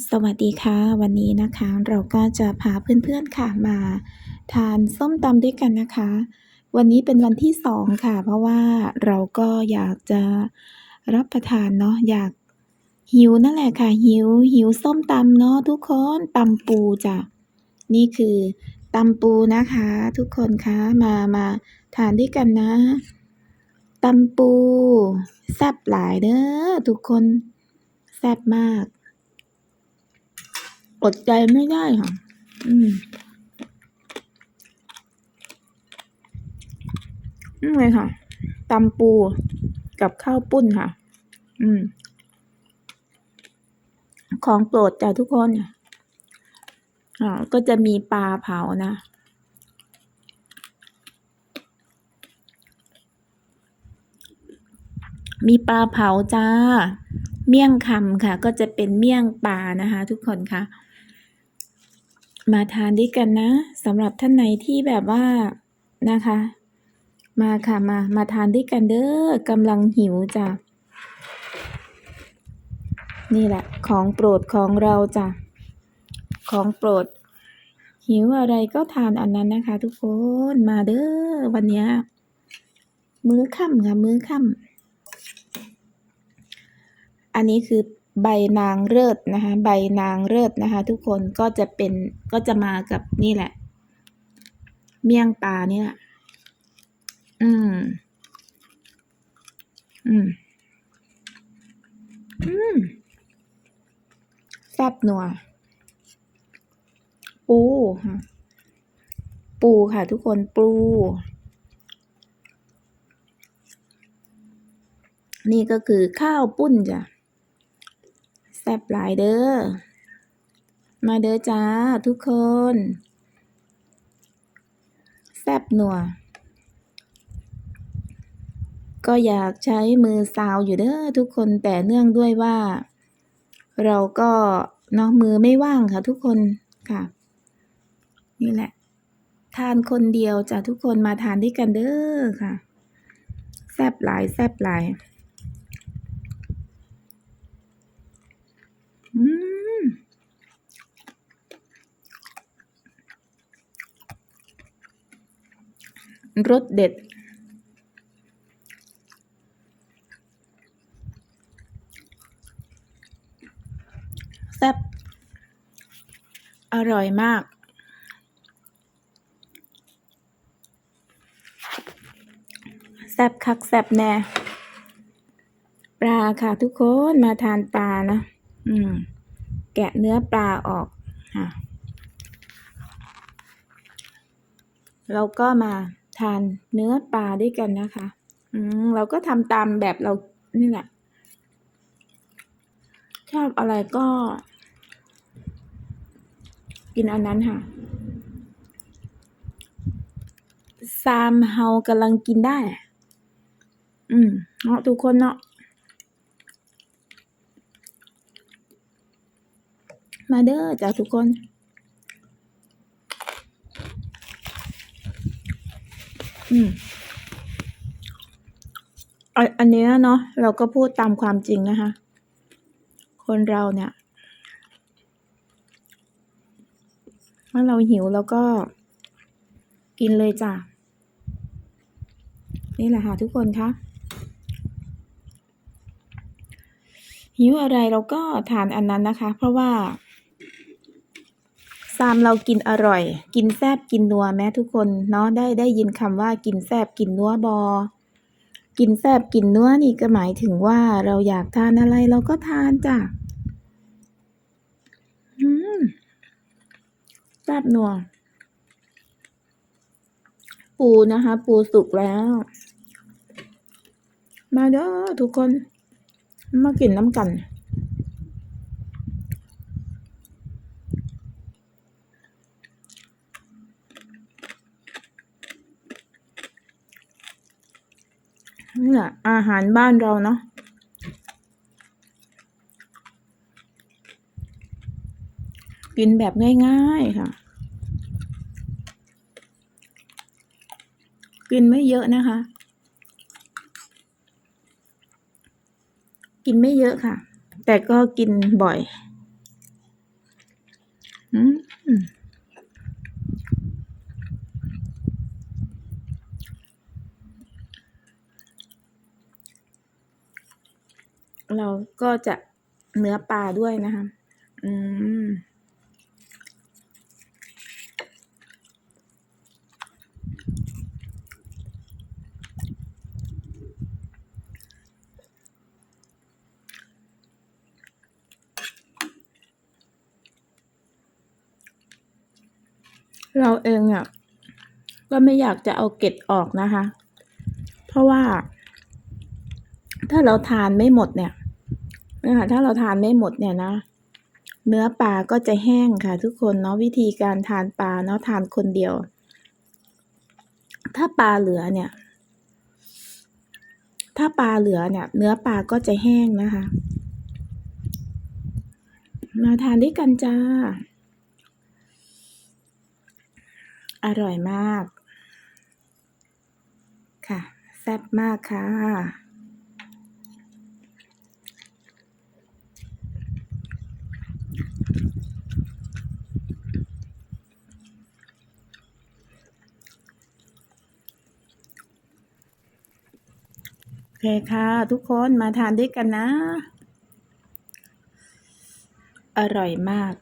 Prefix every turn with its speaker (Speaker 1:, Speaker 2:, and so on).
Speaker 1: สวัสดีค่ะ วันนี้นะคะเราก็จะพาเพื่อนๆค่ะมาทานส้มตำด้วยกันนะคะ วันนี้เป็นวันที่สองค่ะ เพราะว่าเราก็อยากจะรับประทานเนาะอยากหิวนั่นแหละค่ะ หิวหิวส้มตำเนาะทุกคนตำปูจ้ะนี่คือตำปูนะคะ ทุกคนคะมามาทานด้วยกันนะตำปูแซ่บหลายเด้อทุกคนแซ่บมาก อดใจไม่ได้ค่ะ อืมนี่เลยค่ะตำปูกับข้าวปุ้นค่ะ อืม ของโปรดจ้ะทุกคนอ่าก็จะมีปลาเผานะมีปลาเผาจ้า เมี่ยงคำค่ะ ก็จะเป็นเมี่ยงปลานะคะ ทุกคนค่ะ มาทานด้วยกันนะสำหรับท่านไหนที่แบบว่านะคะ มาค่ะมามาทานด้วยกันเด้อกำลังหิวจ้ะนี่แหละ ของโปรดของเราจ้ะของโปรด หิวอะไรก็ทานอันนั้นนะคะ ทุกคนมาเด้อวันนี้มื้อค่ำค่ะมื้อค่ำอันนี้คือ ใบนางเลิศนะคะใบนางเลิศนะคะ ทุกคนก็จะเป็นก็จะมากับนี่แหละ เมี่ยงปลาเนี่ยอืม อืม อืมแซ่บนัว ปูค่ะปูค่ะทุกคนปู นี่ก็คือข้าวปุ้นจ้ะ แซ่บหลายเด้อ มาเด้อจ้าทุกคน แซ่บนัว ก็อยากใช้มือซาวอยู่เด้อทุกคนแต่เนื่องด้วยว่า เราก็เนาะมือไม่ว่างค่ะทุกคนค่ะ นี่แหละ ทานคนเดียวจ้ะทุกคนมาทานด้วยกันเด้อค่ะ แซ่บหลายแซ่บหลาย อืม รสเด็ด แซ่บ อร่อยมาก แซ่บคักแซ่บแน่ ปลาค่ะทุกคนมาทานปลานะ อืม แกะเนื้อปลาออกค่ะเราก็มาานเนื้อปลาด้วยกันนะคะ อืมเราก็ทำตามแบบเรานี่แหละชอบอะไรก็ กินอันนั้นค่ะซามเฮากำลังกินได้ อืมเนาะทุกคนเนาะมาเด้อจ้าทุกคน อืมอันนเนี้เนาะเราก็พูดตามความจริงนะคะ คนเราเนี่ยถ้าเราหิวแล้วก็กินเลยจ้ะ นี่แหละค่ะทุกคนคะหิวอะไรเราก็ทานอันนั้นนะคะ เพราะว่า ซามเรากินอร่อย กินแซบกินนัวแม้ทุกคนเนาะได้ได้ยินคำว่ากินแซบกินนัวบอกินแซบกินนัวนี่ก็หมายถึงว่าเราอยากทานอะไรเราก็ทานจ้ะแซบนัวปูนะคะ ปูสุกแล้ว มาเด้อทุกคน มากินน้ำกัน นี่แหละอาหารบ้านเราเนาะกินแบบง่ายๆค่ะ กินไม่เยอะนะคะ กินไม่เยอะค่ะ แต่ก็กินบ่อย อืม เราก็จะเนื้อปลาด้วยนะคะ อืมเราเองอะก็ไม่อยากจะเอาเกล็ดออกนะคะ เพราะว่า ถ้าเราทานไม่หมดเนี่ย นะคะถ้าเราทานไม่หมดเนี่ยนะเนื้อปลาก็จะแห้งค่ะ ทุกคนเนาะวิธีการทานปลาเนาะทานคนเดียว ถ้าปลาเหลือเนี่ย ถ้าปลาเหลือเนี่ย เนื้อปลาก็จะแห้งนะคะ มาทานด้วยกันจ้า อร่อยมาก ค่ะ แซ่บมากค่ะ เคค่ะ ทุกคนมาทานด้วยกันนะ อร่อยมาก